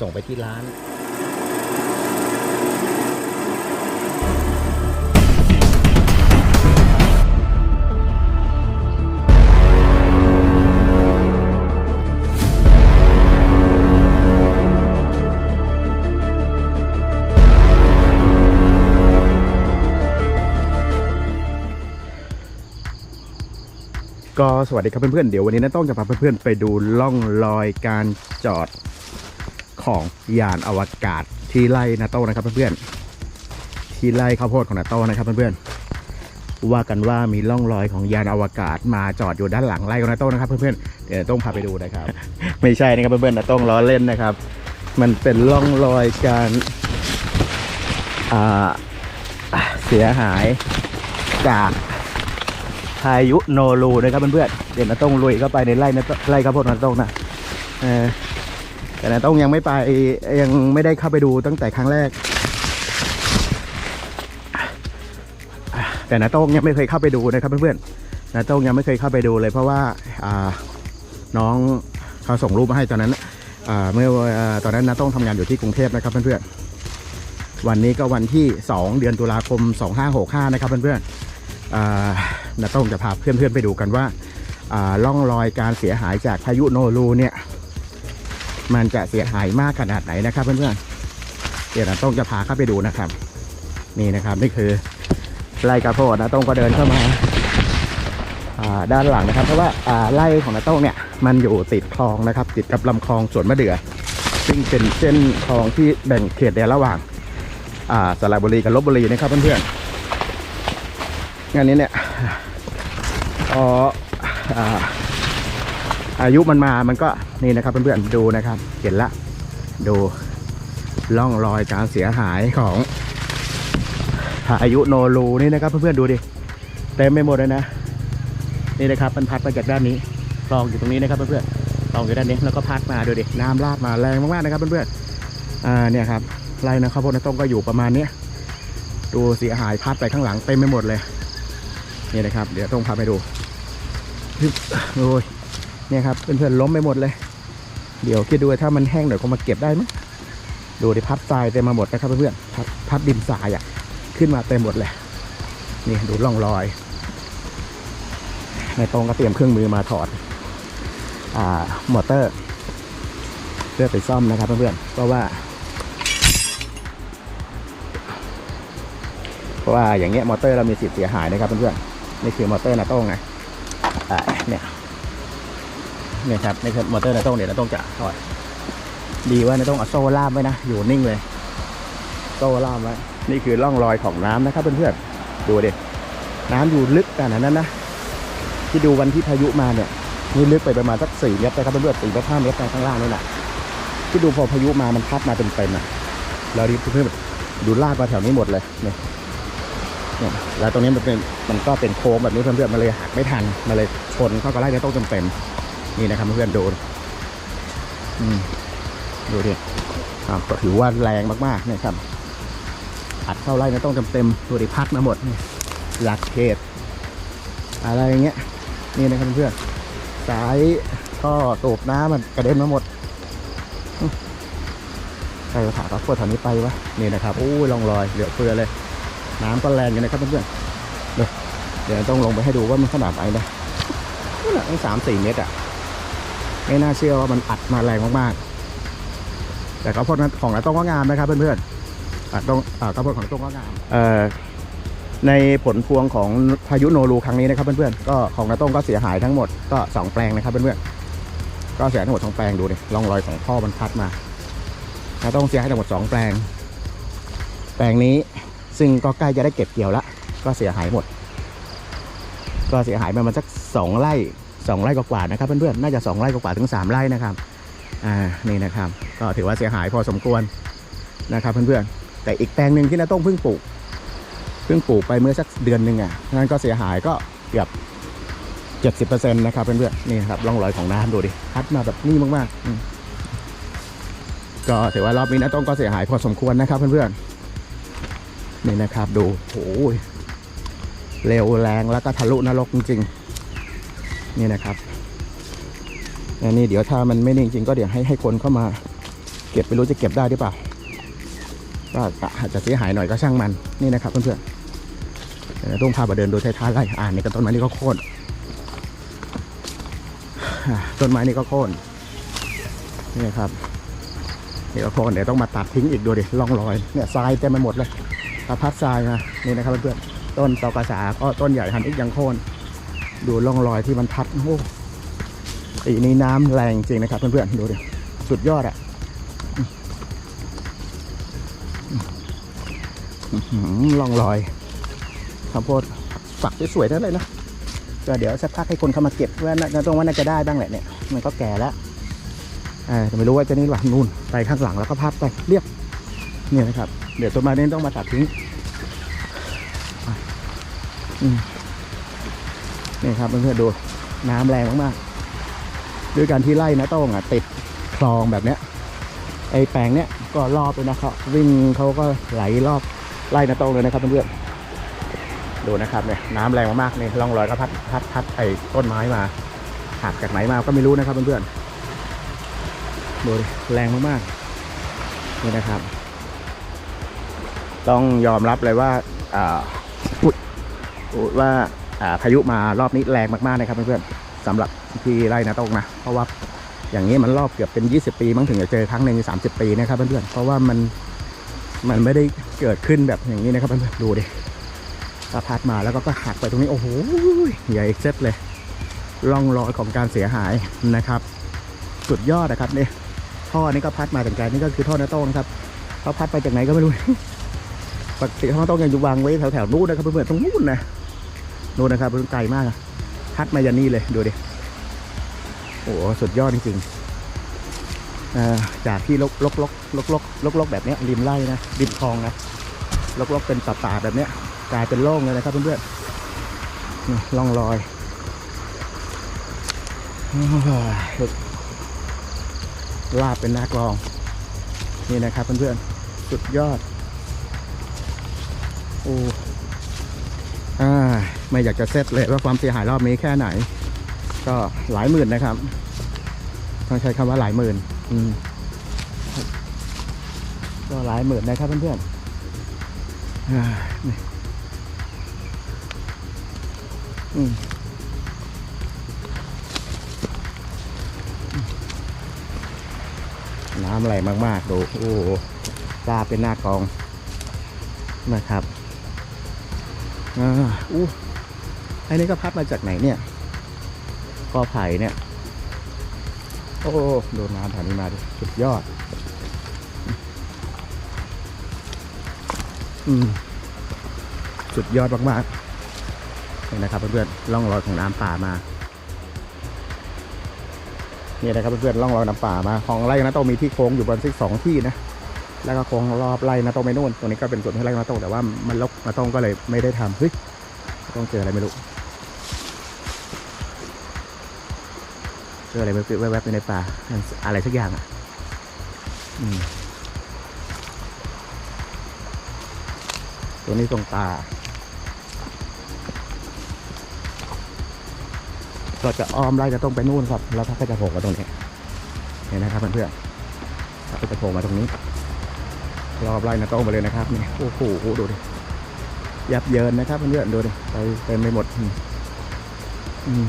ส่งไปที่ร้านก็สวัสดีครับเพื่อนๆ เดี๋ยววันนี้นะต้องจะพาเพื่อนๆ ไปดูล่องรอยการจอด ของยานอวกาศที่ไล่นาโต้นะครับเพื่อนๆที่ไล่ข้าวโพดของนาโต้นะครับเพื่อนๆว่ากันว่ามีล่องรอยของยานอวกาศมาจอดอยู่ด้านหลังไล่ของนาโต้นะครับเพื่อนๆเดี๋ยวต้องพาไปดูนะครับ ไม่ใช่นะครับเพื่อนๆนาโต้ล้อเล่นนะครับ มันเป็นล่องรอยการเสียหายจากพายุโนรูนะครับเพื่อนๆเดี๋ยวนาโต้ลุยเข้าไปในไร่นะไร่ข้าวโพดนาโต้นะเออ แต่นาต้องยังไม่ไปยังไม่ได้เข้าไปดูตั้งแต่ครั้งแรก แต่นาต้องยังไม่เคยเข้าไปดูนะครับเพื่อนๆนาต้องยังไม่เคยเข้าไปดูเลย เพราะว่าน้องเขาส่งรูปมาให้ตอนนั้นเมื่อตอนนั้นนาต้องทำงานอยู่ที่กรุงเทพนะครับเพื่อนๆวันนี้ก็วันที่ 2 เดือนตุลาคม 2565 นะครับเพื่อนๆอ่านาต้องจะพาเพื่อนๆไปดูกันว่าอ่าล่องรอยการเสียหายจากพายุโนรูเนี่ย มันจะเสียหายมากขนาดไหนนะครับเพื่อนๆเดี๋ยวนาต้องจะพาเข้าไปดูนะครับ นี่นะครับนี่คือไร่กระโพดนะต้องก็เดินเข้ามาด้านหลังนะครับ เพราะว่าไร่ของนาต้องเนี่ยมันอยู่ติดคลองนะครับ ติดกับลำคลองสวนมะเดื่อ ซึ่งเป็นเส้นคลองที่แบ่งเขตแดนระหว่างสระบุรีกับลบบุรีนะครับเพื่อนๆงานนี้เนี่ยพออ อายุมันมามันก็นี่นะครับเพื่อนๆดูนะครับ เห็นละ ดูร่องรอยการเสียหายของพายุโนรูนี่นะครับ เพื่อนๆดูดิเต็มไปหมดเลยนะนี่นะครับมันพัดมาจากด้านนี้คลองอยู่ตรงนี้นะครับเพื่อนๆคลองอยู่ด้านนี้แล้วก็พัดมาดูดิน้ำลาดมาแรงมากๆนะครับเพื่อนๆอ่าเนี่ยครับไรนะครับพวกนักต้มก็อยู่ประมาณนี้ดูเสียหายพัดไปข้างหลังเต็มไปหมดเลยนี่นะครับ เดี๋ยวต้องพาไปดูโอ้ย เนี่ยครับเพื่อนๆล้มไปหมดเลย เดี๋ยวคิดดูถ้ามันแห้งหน่อยคงมาเก็บได้มั้ยดูดิพัดทรายเต็มมาหมดนะครับเพื่อนๆพัดพัดดินทรายอะขึ้นมาเต็มหมดเลยนี่ดูร่องรอย ในตรงก็เตรียมเครื่องมือมาถอดอ่ามอเตอร์ เพื่อไปซ่อมนะครับเพื่อนๆเพราะว่า เพราะว่าอย่างเงี้ยมอเตอร์เรามีสิทธิ์เสียหายนะครับเพื่อนๆนี่คือมอเตอร์นาต้องไงอ่าเนี่ย เนี่ยครับนี่คือมอเตอร์นาต้งเดี๋ยวนาต้งจะถอดดีว่านาต้งเอาโซ่ล่ามไว้นะ อยู่นิ่งเลย โซ่ล่ามไว้ นี่คือร่องรอยของน้ำนะครับเพื่อนๆดูดิน้ำอยู่ลึกขนาดนั้นนะที่ดูวันที่พายุมาเนี่ยนี่ลึกไปประมาณสักสี่เมตรนะครับเพื่อนๆสี่เมตรห้าเมตรข้างล่างนี่แหละที่ดูพอพายุมามันพัดมาเป็นเต็มๆอะแล้วดิเพื่อนๆดูลากมาแถวนี้หมดเลยเนี่ยเนี่ยแล้วตรงนี้มันเป็นมันก็เป็นโค้งแบบนี้เพื่อนๆมาเลยหักไม่ทันมาเลยชนเข้ากับไร่ในต้นเต็มๆ นี่นะครับเพื่อนดูดูดิก็ถือว่าแรงมากๆนี่ยครับ อัดเข้าไร่ในต้นเต็มๆดูดิพัดมาหมดหลักเขตอะไรอย่างเงี้ย นี่นะครับเพื่อนสายก็ตูบน้ำมันกระเด็นมาหมดใครจะถามว่าพวกแถวนี้ไปวะนี่นะครับโอ้ยลองรอยเหลือเฟือเลย น้ำก็แรงอยู่นะครับเพื่อนเดี๋ยวต้องลงไปให้ดูว่ามันขนาดไหนนะนี่นน่ะตั้งสามสี่เมตรอะ ไม่น่าเชื่อว่ามันอัดมาแรงมากๆ แต่ข้าพดนั้นของเราต้องก็งามนะครับเพื่อนๆอะต้องอ่าข้าพดของต้องก็งามเออในผลพวงของพายุโนรูครั้งนี้นะครับเพื่อนๆก็ของนาต้งก็เสียหายทั้งหมดก็สองแปลงนะครับเพื่อนๆก็เสียหายทั้งหมดสองแปลงดูดิร่องรอยของท่อมันพัดมานาต้งเสียหายทั้งหมดสองแปลง แปลงนี้ซึ่งก็ใกล้จะได้เก็บเกี่ยวแล้วก็เสียหายหมด ก็เสียหายประมาณสักสองไร่ สองไร่กว่าๆนะครับเพื่อนๆน่าจะสองไร่กว่าๆถึงสามไร่นะครับอ่านี่นะครับ ก็ถือว่าเสียหายพอสมควรนะครับเพื่อนๆแต่อีกแปลงหนึ่งที่น้าต้องเพิ่งปลูกเพิ่งปลูกไปเมื่อสักเดือนหนึ่งอะนั่นก็เสียหายก็เกือบเจ็ดสิบเปอร์เซ็นต์นะครับเพื่อนๆนี่ครับร่องรอยของน้ำดูดิพัดมาแบบนี่มากๆก็ถือว่ารอบนี้น้าต้องก็เสียหายพอสมควรนะครับเพื่อนๆนี่นะครับดูโอ้ยเร็วแรงแล้วก็ทะลุนรกจริงๆ นี่นะครับอันนี้เดี๋ยวถ้ามันไม่นิ่งจริงก็เดี๋ยวให้ให้คนเข้ามา เก็บไม่รู้จะเก็บได้หรือเปล่าก็อาจจะเสียหายหน่อยก็ช่างมันนี่นะครับเพื่อนๆเดี๋ยวต้องพาไปเดินดูท้ายๆไร่อ่านในกระต้นไม้นี่ก็โค่นต้นไม้นี่ก็โค่นนี่ครับนี่ก็โค่นเดี๋ยวต้องมาตัดทิ้งอีกดูดิร่องรอยเนี่ยทรายเต็มไปหมดเลยตาพัดทรายมานี่นะครับเพื่อนๆต้นตอกระสาก็ต้นใหญ่หันอีกยังโค่น ดูร่องรอยที่มันพัด โอ้โหปีนี้น้ำแรงจริงนะครับเพื่อนๆ ดูดิ สุดยอดอะร่องรอยข้าวโพดฝักสวยๆนั่นเลยนะก็เดี๋ยวสักพักให้คนเข้ามาเก็บว่าน่าตรงว่าน่าจะได้บ้างแหละเนี่ย มันก็แก่แล้วแต่ไม่รู้ว่าจะนี่หรือเปล่านู่นไปข้างหลังแล้วก็พับไปเรียบเนี่ยนะครับ เดี๋ยวต้นไม้นี้ต้องมาตัดทิ้งอืม นี่ครับเพื่อนๆดูน้ำแรงมากๆด้วยการที่ไล่นะต้องอะติดคลองแบบเนี้ยไอ้แปลงเนี้ยก็รอบเลยนะครับวิ่งเขาก็ไหลรอบไล่นาต้องเลยนะครับเพื่อนๆดูนะครับเนี่ยน้ำแรงมากๆนี่ยร่องรอยก็พัดพัดพัดไอ้ต้นไม้มาหักจากไหนมาก็ไม่รู้นะครับเพื่อนๆดูแรงมากๆนี่นะครับ ต้องยอมรับเลยว่าอ่าอุดอุดว่า พายุมารอบนี้แรงมากๆนะครับเพื่อนๆสำหรับที่ไร่นาโต้งนะ เพราะว่าอย่างนี้มันรอบเกือบเป็น 20 ปีมั้งถึงจะเจอครั้งหนึ่ง30ปีนะครับเพื่อนๆเพราะว่ามันมันไม่ได้เกิดขึ้นแบบอย่างนี้นะครับเพื่อนๆดูดิกระพัดมาแล้วก็ก็หักไปตรงนี้โอ้โหใหญ่เซ็ตเลยร่องรอยของการเสียหายนะครับสุดยอดนะครับเนี่ยท่อนี้ก็พัดมาจากไกลนี่ก็คือท่อนาโต้งครับเขาพัดไปจากไหนก็ไม่รู้ปกติท่อนาโต้งยังอยู่วางไว้แถวๆนู้นนะครับเพื่อนๆตรงนู้นนะ นู้นนะครับไกลมากอะพัดมายันนี่เลยดูดิโอ้โหสุดยอดจริงๆจากที่ลกลกลกลกลกลกลกแบบนี้ริมไร่นะริมคลองนะลกลกเป็นตาตาแบบนี้กลายเป็นโล่งเลยนะครับเพื่อนๆนี่ร่องรอยโอ้ยลาบเป็นหน้ากลอง นี่นะครับเพื่อนๆสุดยอดโอ้ ไม่อยากจะเซตเลยว่าความเสียหายรอบนี้แค่ไหน ก็หลายหมื่นนะครับ ต้องใช้คำว่าหลายหมื่นอืมก็หลายหมื่นนะครับเพื่อนๆน้ำไหลมากๆ ดูโอ้โหปลาเป็นหน้ากองนะครับ อ่าอู้ อ้นี่ก็พัดมาจากไหนเนี่ยกอไผ่เนี่ย โอ้โดนน้ำผ่านนี้มาดิสุดยอด อืมสุดยอดมากๆนี่นะครับเพื่อนๆร่องรอยของน้ำป่ามานี่นะครับเพื่อนๆร่องรอยน้ำป่ามาของไร่นะโตมีที่โค้งอยู่บนซิกสองที่นะแล้วก็โค้งรอบไร่นะโตไม่นู่นตรงนี้ก็เป็นส่วนที่ไร่นะโตแต่ว่ามันลกนะโตก็เลยไม่ได้ทำเฮ้ยต้องเจออะไรไม่รู้ ออะไรแวบๆแวบๆอยู่ในป่าอะไรสักอย่างอะตัวนี้ตรงตา ก็จะอ้อมไล่จะต้องไปนู่นครับ แล้วก็จะโผล่มาตรงนี้เห็นนะครับเพื่อนๆก็จะโผล่มาตรงนี้ รอบไล่นะต้องไปเลยนะครับนี่โอ้โหดูดิยับเยินนะครับเพื่อนๆดูดิไปเต็มไปหมด อืม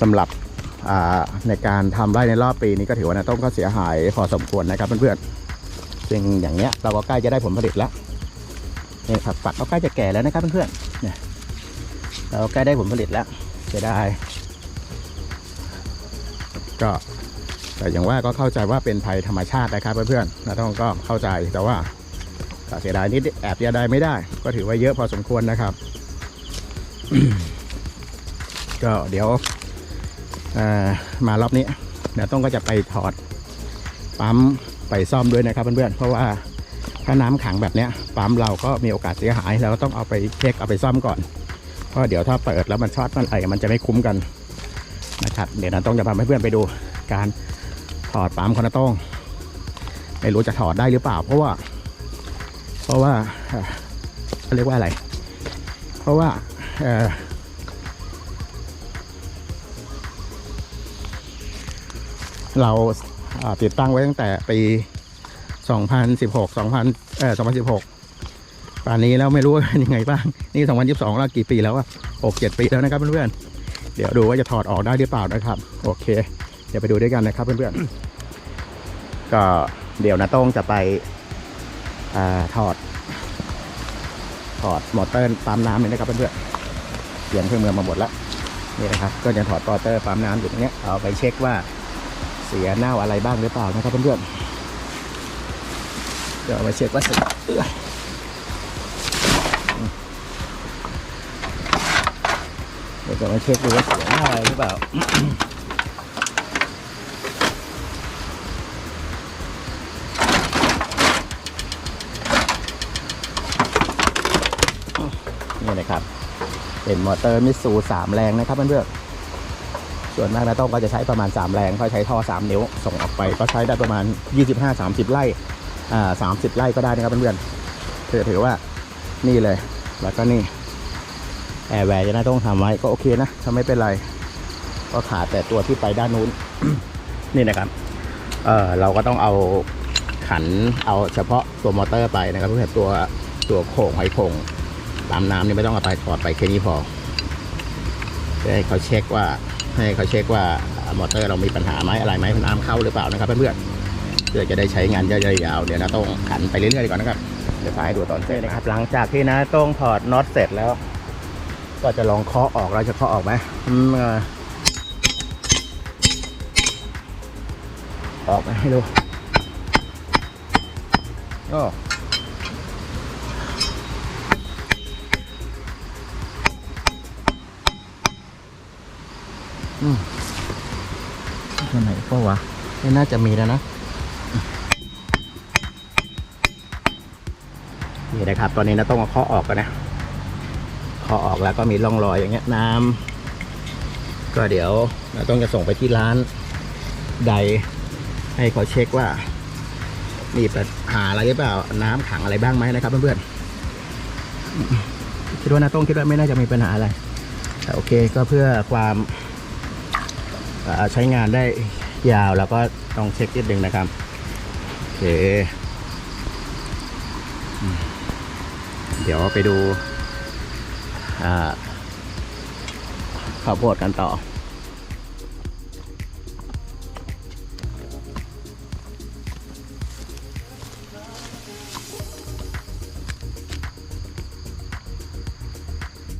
สำหรับในการทำไร่ในรอบปีนี้ก็ถือว่านาต้มก็เสียหายพอสมควรนะครับเพื่อนๆซึ่งอย่างเนี้ยเราก็ใกล้จะได้ผลผลิตแล้วนี่ผักปักก็ใกล้จะแก่แล้วนะครับเพื่อนๆเนี่ยเราใกล้ได้ผลผลิตแล้วจะได้ ก็แต่อย่างว่าก็เข้าใจว่าเป็นภัยธรรมชาตินะครับเพื่อนๆนาต้มก็เข้าใจแต่ว่าเสียดายนิดแอบเสียดายไม่ได้ ก็ถือว่าเยอะพอสมควรนะครับ ก็เดี๋ยว มารอบนี้เดี๋ยวต้องก็จะไปถอดปั๊มไปซ่อมด้วยนะครับเพื่อนๆเพราะว่าถ้าน้ำขังแบบเนี้ยปั๊มเราก็มีโอกาสเสียหายเราก็ต้องเอาไปเช็คเอาไปซ่อมก่อนเพราะเดี๋ยวถ้าเปิดแล้วมันช็อตมันอะไรมันจะไม่คุ้มกันนะครับเดี๋ยวนะต้องจะพาเพื่อนๆไปดูการถอดปั๊มคอนโต้งไม่รู้จะถอดได้หรือเปล่า เพราะว่า เพราะว่าเขาเรียกว่าอะไร เพราะว่า เราติดตั้งไว้ตั้งแต่ปี 2016 2000เอ่อ2016 ป่านนี้แล้วไม่รู้ว่าเป็นยังไงบ้าง นี่ 2022 แล้วกี่ปีแล้วอะ6 7 ปีแล้วนะครับเพื่อนๆ เดี๋ยวดูว่าจะถอดออกได้หรือเปล่านะครับ โอเค เดี๋ยวไปดูด้วยกันนะครับเพื่อนๆ ก็เดี๋ยวนะต้องจะไปอถอด ถอดมอเตอร์ปั๊มน้ำเลยนะครับเพื่อนๆเปลี่ยนเครื่องมือมาหมดแล้วนี่นะครับ ก็จะถอดมอเตอร์ปั๊มน้ำอยู่ตรงนี้เอาไปเช็คว่า เสียเน่าอะไรบ้างหรือเปล่านะครับเพื่อนๆเดี๋ยวเอาเช็คว่าเสียเดี๋ยวจะมาเช็คดูว่าเสียหน้าอะไรหรือเปล่านี่นะครับ เป็นมอเตอร์มิตซูสามแรงนะครับเพื่อนๆ ส่วนมากนะต้องก็จะใช้ประมาณ 3 แรงเขาใช้ท่อ 3 นิ้ว ส่งออกไปก็ใช้ได้ประมาณ 25-30 ไร่อ่า30ไร่ก็ได้นะครับเพื่อนๆถือถือว่านี่เลย แล้วก็นี่แอร์แวร์จะน่าต้องทำไว้ก็โอเคนะถ้าไม่เป็นไร ก็ขาดแต่ตัวที่ไปด้านนู้น นี่นะครับ เออเราก็ต้องเอาขันเอาเฉพาะตัวมอเตอร์ไปนะครับเพื่อตัวตัวโข่งหอยโข่งตามน้ำนี่ไม่ต้องเอาไปถอดไปแค่นี้พอเพื่อให้เขาเช็คว่า ให้เขาเช็คว่ามอเตอร์เรามีปัญหาไหมอะไรไหมน้ำเข้าหรือเปล่านะครับเพื่อนๆเพื่อจะได้ใช้งานยาวๆเดี๋ยวนะต้องขันไปเรื่อยๆก่อนนะครับเดี๋ยวถ่ายให้ดูตอนเสร็จนะครับ หลังจากที่นะต้องถอดน็อตเสร็จแล้ว ก็จะลองเคาะออกเราจะเคาะออกไหมอืมออกไหมให้ดูก็อื มตัวไหนก็วะไม่น่าจะมีแล้วนะนี่นะครับ ตอนนี้นะต้องเอาเคาะออกกันนะพอออกแล้วก็มีร่องรอยอย่างเงี้ยน้ำก็เดี๋ยวเราต้องจะส่งไปที่ร้านใดให้เขาเช็คว่า มีปัญหาอะไรหรือเปล่า น้ำขังอะไรบ้างไหมนะครับเพื่อนๆคิดว่านาต้องคิดว่าไม่น่าจะมีปัญหาอะไรแต่โอเคก็เพื่อความ ใช้งานได้ยาวแล้วก็ต้องเช็คนิดนึงนะครับโอเคเดี๋ยวไปดูข้าวโพดกันต่อ